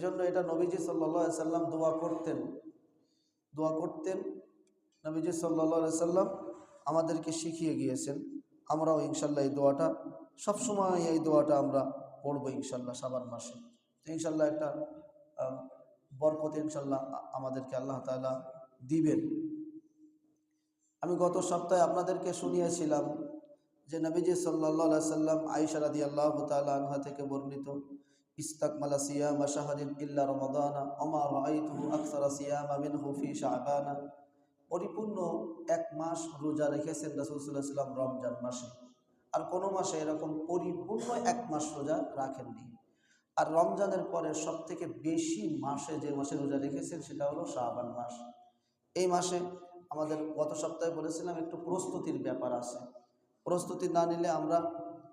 এই জন্য এটা নবীজি সাল্লা সাল্লাম দোয়া করতেন। দোয়া করতেন, নবীজি সাল্লা সাল্লাম আমাদেরকে শিখিয়ে গিয়েছেন, আমরাও ইনশাল্লাহ এই দোয়াটা, সবসময় এই দোয়াটা আমরা পড়ব ইনশাল্লাহ সাবান মাসে। ইনশাল্লাহ একটা বরকত ইনশাল্লাহ আমাদেরকে আল্লাহ তাআলা দিবেন। আমি গত সপ্তাহে আপনাদেরকে শুনিয়েছিলাম যে নবীজি সাল্লাহ সাল্লাম আইসা রাদি আল্লাহ তালা আনহা থেকে বর্ণিত ইস্তাকমালা সিয়ামা শাহরিন ইল্লা রমাদানা অমা রাআইতুহু আকসারা সিয়ামা মিনহু ফি শাবানা। পরিপূর্ণ এক মাস রোজা রেখেছেন রাসূলুল্লাহ সাল্লাম রমজান মাসে। আর কোনো মাসে এরকম পরিপূর্ণ এক মাস রোজা রাখেননি। আর রমজানের পরে সব থেকে বেশি মাসে যে মাসে রোজা রেখেছেন সেটা হলো শাবান মাস। এই মাসে আমাদের গত সপ্তাহে বলেছিলাম একটু প্রস্তুতির ব্যাপার আছে। প্রস্তুতি না নিলে আমরা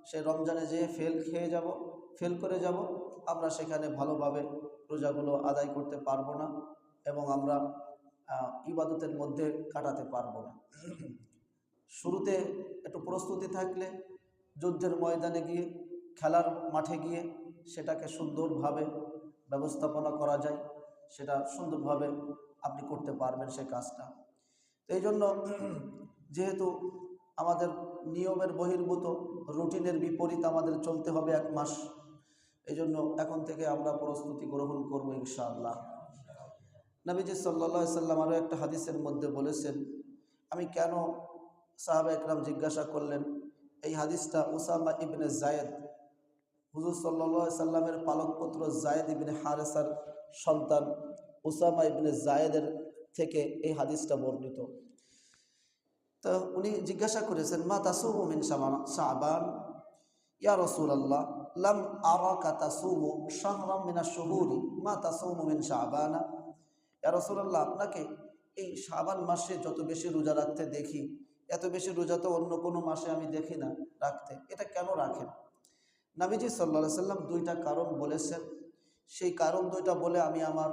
সেই রমজানে যেয়ে ফেল খেয়ে যাব ফেল করে যাব, আমরা সেখানে ভালোভাবে রোজাগুলো আদায় করতে পারব না এবং আমরা ইবাদতের মধ্যে কাটাতে পারব না। শুরুতে একটু প্রস্তুতি থাকলে, যুদ্ধের ময়দানে গিয়ে, খেলার মাঠে গিয়ে সেটাকে সুন্দরভাবে ব্যবস্থাপনা করা যায়, সেটা সুন্দরভাবে আপনি করতে পারবেন সে কাজটা। এই জন্য যেহেতু আমাদের নিয়মের বহির্ভূত, রুটিনের বিপরীত আমাদের চলতে হবে এক মাস এই জন্য এখন থেকে আমরা প্রস্তুতি গ্রহণ করব ইনশাআল্লাহ। নবীজি সাল্লা সাল্লাম আরও একটা হাদিসের মধ্যে বলেছেন, আমি কেন সাহাবা একরাম জিজ্ঞাসা করলেন, এই হাদিসটা উসামা ইবনে জায়েদ হুজুর সাল্লা সাল্লামের পালকপুত্র জায়েদ ইবনে হারেসার সন্তান উসামা ইবনে জায়েদের থেকে এই হাদিসটা বর্ণিত। তো উনি জিজ্ঞাসা করেছেন, মা তাসুমু মিন শাবান? ইয়া রাসূলুল্লাহ। লাম আরাকা তাসুমু শাহরাম মিনা শুহুরি মা তাসুমু মিন শাবানা ইয়া আপনাকে এই শাবান মাসে যত বেশি রোজা রাখতে দেখি, এত বেশি রোজা তো অন্য কোনো মাসে আমি দেখি না রাখতে। এটা কেন রাখেন? নাবিজি সাল্লা সাল্লাম দুইটা কারণ বলেছেন। সেই কারণ দুইটা বলে আমি আমার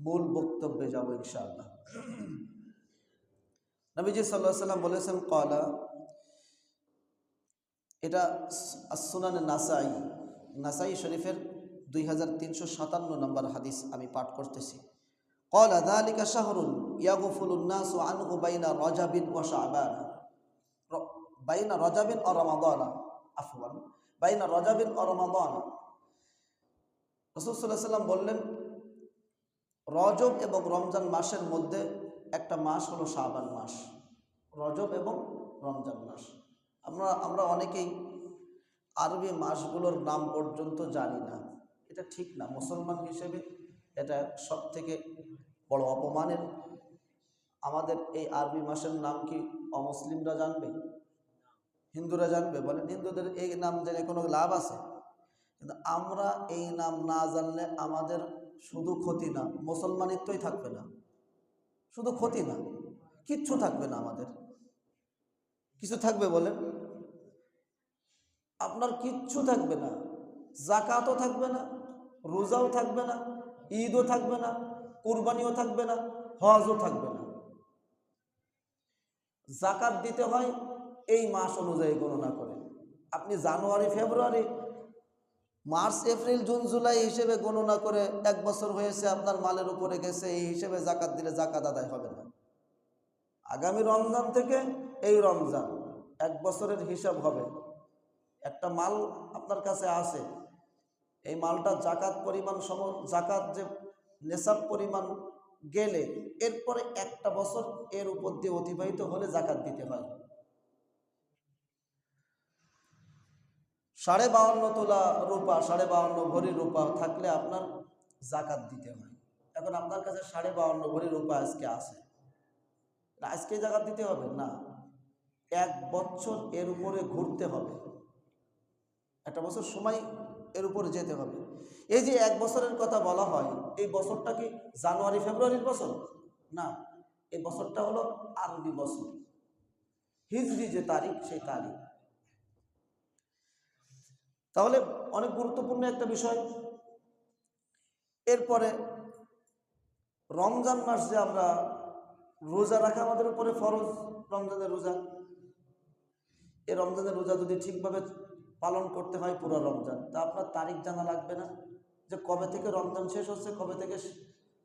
মূল বক্তব্যে যাব ইনশাআল্লাহ। নবীজি সাল্লাহ সাল্লাম বলেছেন কলা এটা আসুনান নাসাই নাসাই শরীফের দুই হাজার তিনশো সাতান্ন নম্বর হাদিস আমি পাঠ করতেছি। কল আদালিকা শাহরুন ইয়াগুফুলুন্নাস ও আনহু বাইনা রজাবিন ও শাহবান বাইনা রজাবিন ও রমাদন। আফওয়ান, বাইনা রজাবিন ও রমাদন। রসুল্লাহ সাল্লাম বললেন, রজব এবং রমজান মাসের মধ্যে একটা মাস হলো শাহবান মাস। রজব এবং রমজান মাস। আমরা আমরা অনেকেই আরবি মাসগুলোর নাম পর্যন্ত জানি না। এটা ঠিক না। মুসলমান হিসেবে এটা সব থেকে বড় অপমানের। আমাদের এই আরবি মাসের নাম কি অমুসলিমরা জানবে? হিন্দুরা জানবে? বলেন, হিন্দুদের এই নাম জেনে কোনো লাভ আছে? কিন্তু আমরা এই নাম না জানলে আমাদের শুধু ক্ষতি না, মুসলমানিত্বই থাকবে না। শুধু ক্ষতি না, কিচ্ছু থাকবে না আমাদের। কিছু থাকবে বলেন? আপনার কিচ্ছু থাকবে না। জাকাতও থাকবে না, রোজাও থাকবে না, ঈদও থাকবে না, কুরবানিও থাকবে না, হজও থাকবে না। জাকাত দিতে হয় এই মাস অনুযায়ী গণনা করে। আপনি জানুয়ারি, ফেব্রুয়ারি, মার্চ, এপ্রিল, জুন, জুলাই হিসেবে গণনা করে এক বছর হয়েছে আপনার মালের উপরে গেছে, এই হিসেবে জাকাত দিলে জাকাত আদায় হবে না। আগামী রমজান থেকে এই রমজান এক বছরের হিসাব হবে। একটা মাল আপনার কাছে আছে। এই মালটা জাকাত পরিমাণ সম জাকাত যে নেশাব পরিমাণ গেলে এরপরে একটা বছর এর উপর দিয়ে অতিবাহিত হলে জাকাত দিতে হয়। সাড়ে বাউন্ন তোলা রূপা, সাড়ে বাউন্ন ভরি রূপা থাকলে আপনার জাকাত দিতে হয়। এখন আপনার কাছে সাড়ে বাউন্ন ভরি রূপা আজকে আছে। আজকে জাকাত দিতে হবে? না। এক বছর এর উপরে ঘুরতে হবে। একটা বছর সময় এর উপরে যেতে হবে। এই যে এক বছরের কথা বলা হয়, এই বছরটা কি জানুয়ারি, ফেব্রুয়ারির বছর? না, এই বছরটা হলো আরবি বছর। হিজরি যে তারিখ, সেই তারিখ। তাহলে অনেক গুরুত্বপূর্ণ একটা বিষয়। এরপরে রমজান মাস যে আমরা রোজা রাখা আমাদের উপরে ফরজ, রমজানের রোজা। এই রমজানের রোজা যদি ঠিকভাবে পালন করতে হয় পুরো রমজান। তা আপনার তারিখ জানা লাগবে না? যে কবে থেকে রমজান শেষ হচ্ছে, কবে থেকে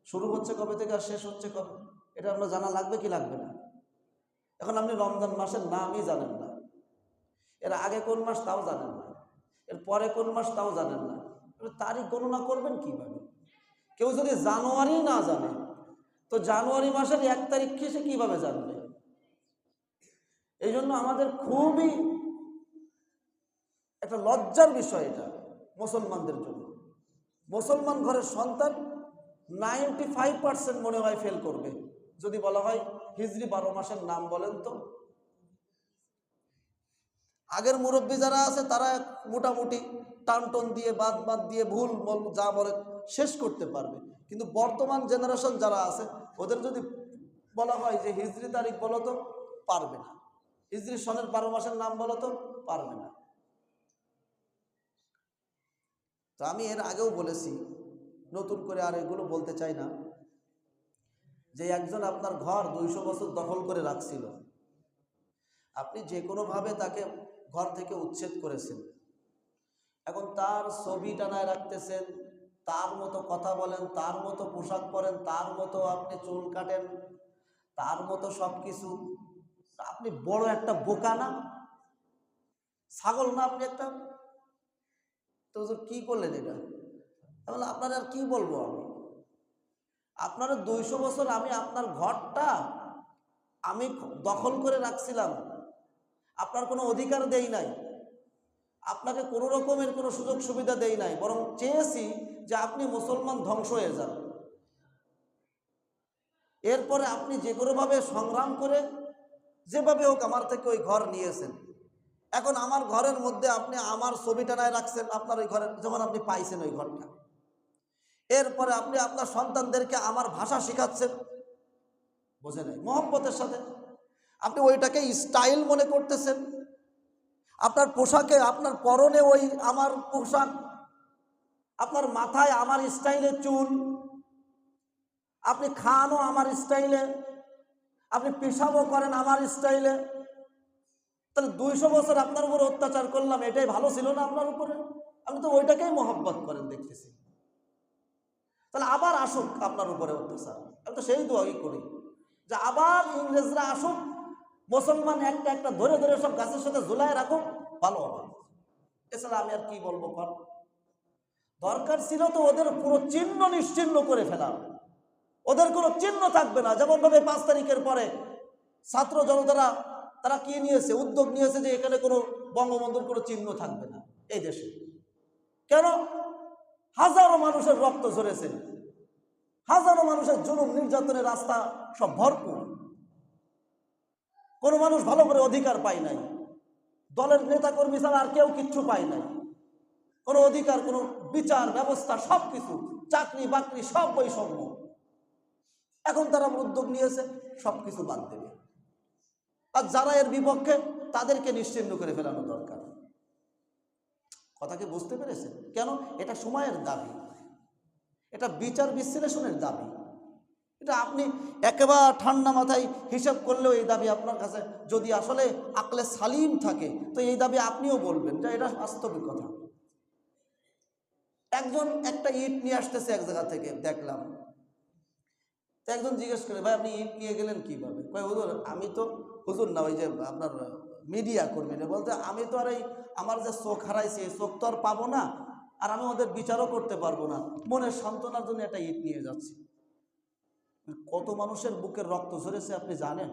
শুরু হচ্ছে, কবে থেকে আর শেষ হচ্ছে, কবে? এটা আপনার জানা লাগবে কি লাগবে না? এখন আপনি রমজান মাসের নামই জানেন না। এর আগে কোন মাস তাও জানেন না। এর পরে কোন মাস তাও জানেন না। তারিখ গণনা করবেন কীভাবে? কেউ যদি জানুয়ারি না জানে, তো জানুয়ারি মাসের এক তারিখ সে কীভাবে জানবে? এই জন্য আমাদের খুবই একটা লজ্জার বিষয় এটা মুসলমানদের জন্য। মুসলমান ঘরের সন্তান নাইনটি ফাইভ পার্সেন্ট মনে হয় ফেল করবে। যদি বলা হয় হিজরি বারো মাসের নাম বলেন তো। আগের মুরব্বী যারা আছে, তারা মোটামুটি টানটন দিয়ে, বাদ বাদ দিয়ে ভুল মল যা বলে শেষ করতে পারবে। কিন্তু বর্তমান জেনারেশন যারা আছে, ওদের যদি বলা হয় যে হিজরি তারিখ বলো তো, পারবে না। হিজরি সনের বারো মাসের নাম বলো তো, পারবে না। তো আমি এর আগেও বলেছি, নতুন করে আর এগুলো বলতে চাই না। যে একজন আপনার ঘর দুইশো বছর দখল করে রাখছিল। আপনি যে কোনোভাবে তাকে ঘর থেকে উচ্ছেদ করেছেন। এখন তার ছবি টানায় রাখতেছেন, তার মতো কথা বলেন, তার মতো পোশাক পরেন, তার মতো আপনি চুল কাটেন, তার মতো সব কিছু আপনি বড় একটা বোকা না? ছাগল না আপনি একটা তো হুজুর কি করলেন এটা? তাহলে আপনার আর কি বলব আমি? আপনার দুইশো বছর আমি আপনার ঘরটা আমি দখল করে রাখছিলাম। আপনার কোনো অধিকার দেই নাই। আপনাকে কোনো রকমের কোনো সুযোগ সুবিধা দেই নাই। বরং চেয়েছি যে আপনি মুসলমান ধ্বংস হয়ে যান। এরপরে আপনি যে কোনোভাবে সংগ্রাম করে যেভাবে হোক আমার থেকে ওই ঘর নিয়েছেন। এখন আমার ঘরের মধ্যে আপনি আমার ছবি টানায় রাখছেন, আপনার ওই ঘরের যখন আপনি পাইছেন ওই ঘরটা। এরপরে আপনি আপনার সন্তানদেরকে আমার ভাষা শেখাচ্ছেন। বোঝে নাই? সাথে। আপনি ওইটাকে স্টাইল মনে করতেছেন। আপনার পোশাকে, আপনার পরনে ওই আমার পোশাক, আপনার মাথায় আমার স্টাইলে চুল, আপনি খানও আমার স্টাইলে আপনি পেশাবও করেন আমার স্টাইলে তাহলে দুইশো বছর আপনার উপর অত্যাচার করলাম, এটাই ভালো ছিল না আপনার উপরে? আপনি তো ওইটাকেই মহব্বত করেন দেখতেছি। তাহলে আবার আসুক আপনার উপরে অত্যাচার। আমি তো সেই দোয়াই করি যে আবার ইংরেজরা আসুক, মুসলমান একটা একটা ধরে ধরে সব গাছের সাথে ঝুলায় রাখুক, ভালো হবে। এছাড়া আমি আর কি বলব কর? দরকার ছিল তো ওদের পুরো চিহ্ন নিশ্চিহ্ন করে ফেলা। ওদের কোনো চিহ্ন থাকবে না। যেমন ভাবে পাঁচ তারিখের পরে ছাত্র জনতারা তারা কি নিয়েছে? উদ্যোগ নিয়েছে যে এখানে কোনো বঙ্গবন্ধুর কোনো চিহ্ন থাকবে না এই দেশে। কেন? হাজারো মানুষের রক্ত ঝরেছে। হাজারো মানুষের জুলুম, নির্যাতনের রাস্তা সব ভরপুর। কোনো মানুষ ভালো করে অধিকার পায় নাই। দলের নেতাকর্মী ছাড়া আর কেউ কিচ্ছু পায় নাই। কোনো অধিকার, কোনো বিচার, ব্যবস্থা সব কিছু চাকরি, বাকরি সব বৈষম্য। এখন তারা উদ্যোগ নিয়েছে সব কিছু বাদ দেবে। আর যারা এর বিপক্ষে, তাদেরকে নিশ্চিন্ন করে ফেলানো দরকার। কথা কি বুঝতে পেরেছেন? কেন? এটা সময়ের দাবি। এটা বিচার বিশ্লেষণের দাবি। এটা আপনি একেবারে ঠান্ডা মাথায় হিসাব করলেও এই দাবি আপনার কাছে যদি আসলে আকলে সালিম থাকে, তো এই দাবি আপনিও বলবেন। যে, এটা বাস্তবিক কথা। একজন একটা ইট নিয়ে আসতেছে এক জায়গা থেকে, দেখলাম। তো একজন জিজ্ঞেস করে ভাই, আপনি ইট নিয়ে গেলেন কীভাবে? কয়, হুজুর, আমি তো, হুজুর না, ওই যে আপনার মিডিয়া কর্মী না, বলতে আমি তো আর এই, আমার যে চোখ হারাইছে, এই চোখ তো আর পাবো না, আর আমি ওদের বিচারও করতে পারব না মনের সান্ত্বনার জন্য একটা ইট নিয়ে যাচ্ছি। কত মানুষের বুকের রক্ত ঝরেছে, আপনি জানেন?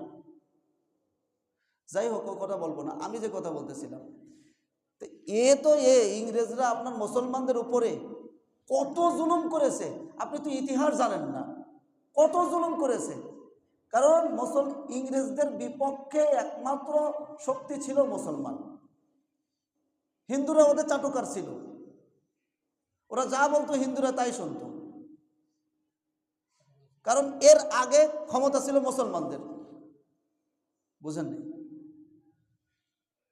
যাই হোক কথা বলব না, আমি যে কথা বলতেছিলাম। তো এ তো এ, ইংরেজরা আপনার মুসলমানদের উপরে কত জুলুম করেছে, আপনি তো ইতিহাস জানেন না। কত জুলুম করেছে? কারণ মুসল, ইংরেজদের বিপক্ষে একমাত্র শক্তি ছিল মুসলমান। হিন্দুরা ওদের চাটুকার ছিল। ওরা যা বলতো হিন্দুরা তাই শুনতো। কারণ এর আগে ক্ষমতা ছিল মুসলমানদের। বুঝেননি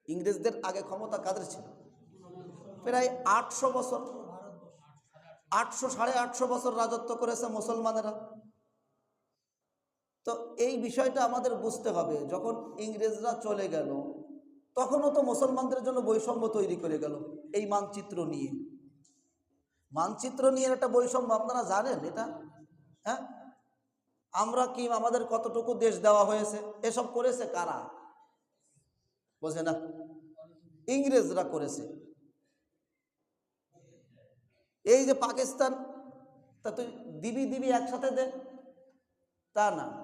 ইংরেজদের আগে ক্ষমতা কাদের ছিল? প্রায় আটশো বছর, আটশো সাড়ে আটশো বছর রাজত্ব করেছে মুসলমানেরা। তো এই বিষয়টা আমাদের বুঝতে হবে। যখন ইংরেজরা চলে গেল, তখনও তো মুসলমানদের জন্য বৈষম্য তৈরি করে গেল এই মানচিত্র নিয়ে। মানচিত্র নিয়ে একটা বৈষম্য, আপনারা জানেন এটা? হ্যাঁ? আমরা কি আমাদের কতটুকু দেশ দেওয়া হয়েছে? এসব করেছে কারা? বোঝে না? ইংরেজরা করেছে। এই যে পাকিস্তান, তা তুই দিবি দিবি একসাথে দে। তা না।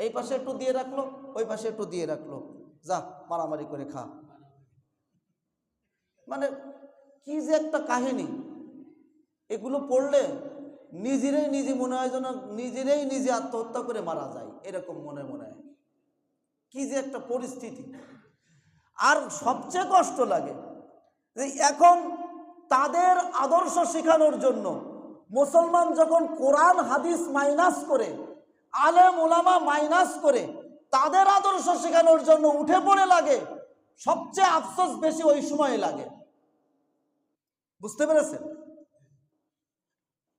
এই পাশে একটু দিয়ে রাখল, ওই পাশে একটু দিয়ে রাখল। যা, মারামারি করে খা। মানে কি যে একটা কাহিনী। এগুলো পড়লে নিজেরাই নিজে মনে হয় যেন নিজেরাই নিজে আত্মহত্যা করে মারা যায়, এরকম মনে মনে হয়। কি যে একটা পরিস্থিতি। আর সবচেয়ে কষ্ট লাগে যে এখন তাদের আদর্শ শেখানোর জন্য মুসলমান যখন কোরআন, হাদিস মাইনাস করে আলেম ওলামা মাইনাস করে তাদের আদর্শ শেখানোর জন্য উঠে পড়ে লাগে, সবচেয়ে আফসোস বেশি ওই সময় লাগে। বুঝতে পেরেছেন?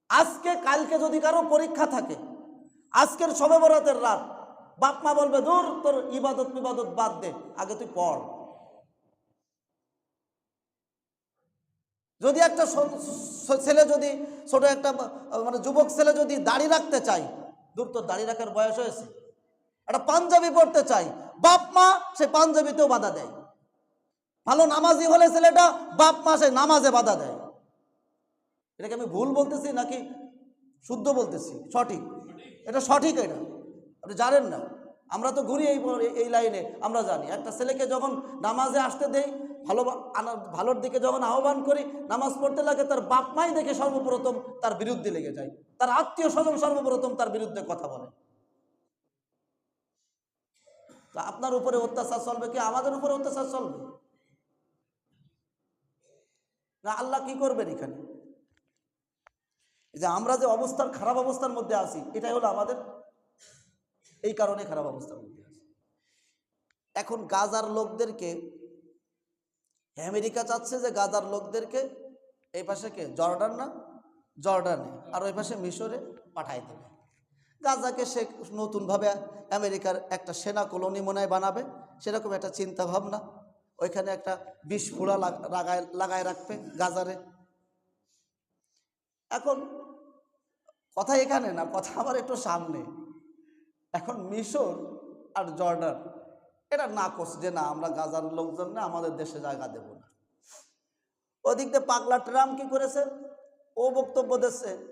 আজকে, কালকে যদি কারও পরীক্ষা থাকে, আজকের সবে বরাতের রাত, বাপ মা বলবে, দূর, তোর ইবাদত ইবাদত বাদ দে, আগে তুই পড়। যদি একটা ছেলে যদি, ছোট একটা মানে যুবক ছেলে যদি দাড়ি রাখতে চায় দূর তোর দাড়ি রাখার বয়স হয়েছে। একটা পাঞ্জাবি পড়তে চাই। বাপ মা সে পাঞ্জাবিতেও বাধা দেয়। ভালো নামাজি হলে ছেলেটা বাপ মা সে নামাজে বাধা দেয়। এটাকে আমি ভুল বলতেছি নাকি শুদ্ধ বলতেছি? সঠিক? এটা সঠিক এটা? আপনি জানেন না। আমরা তো ঘুরি এই এই লাইনে, আমরা জানি। একটা ছেলেকে যখন নামাজে আসতে দেই ভালো ভালোর দিকে যখন আহ্বান করি, নামাজ পড়তে লাগে, তার বাপ মাই দেখে সর্বপ্রথম তার বিরুদ্ধে লেগে যায়। তার আত্মীয় স্বজন সর্বপ্রথম তার বিরুদ্ধে কথা বলে। তা আপনার উপরে অত্যাচার চলবে কি আমাদের উপরে অত্যাচার চলবে? না, আল্লাহ কি করবেন এখানে? যে আমরা যে অবস্থার, খারাপ অবস্থার মধ্যে আছি, এটাই হলো আমাদের, এই কারণে খারাপ অবস্থার মধ্যে আছি। এখন গাজার লোকদেরকে আমেরিকা চাচ্ছে যে গাজার লোকদেরকে এই পাশে কে? জর্ডান না? জর্ডানে। আর ওই পাশে মিশরে পাঠাই দেবে। গাজাকে সে নতুনভাবে আমেরিকার একটা সেনা কলোনি মনে বানাবে। সেরকম একটা চিন্তা ভাবনা ওইখানে একটা বিষ ফোড়া লাগায় লাগায় রাখবে গাজারে। এখন কথা এখানে না, কথা আবার একটু সামনে। এখন মিশর আর জর্ডান এটা না করছে যে না, আমরা গাজার লোকজন না, আমাদের দেশে জায়গা দেব না। ওদিক দিয়ে পাগলা ট্রাম্প কি করেছে? ও বক্তব্য দিচ্ছে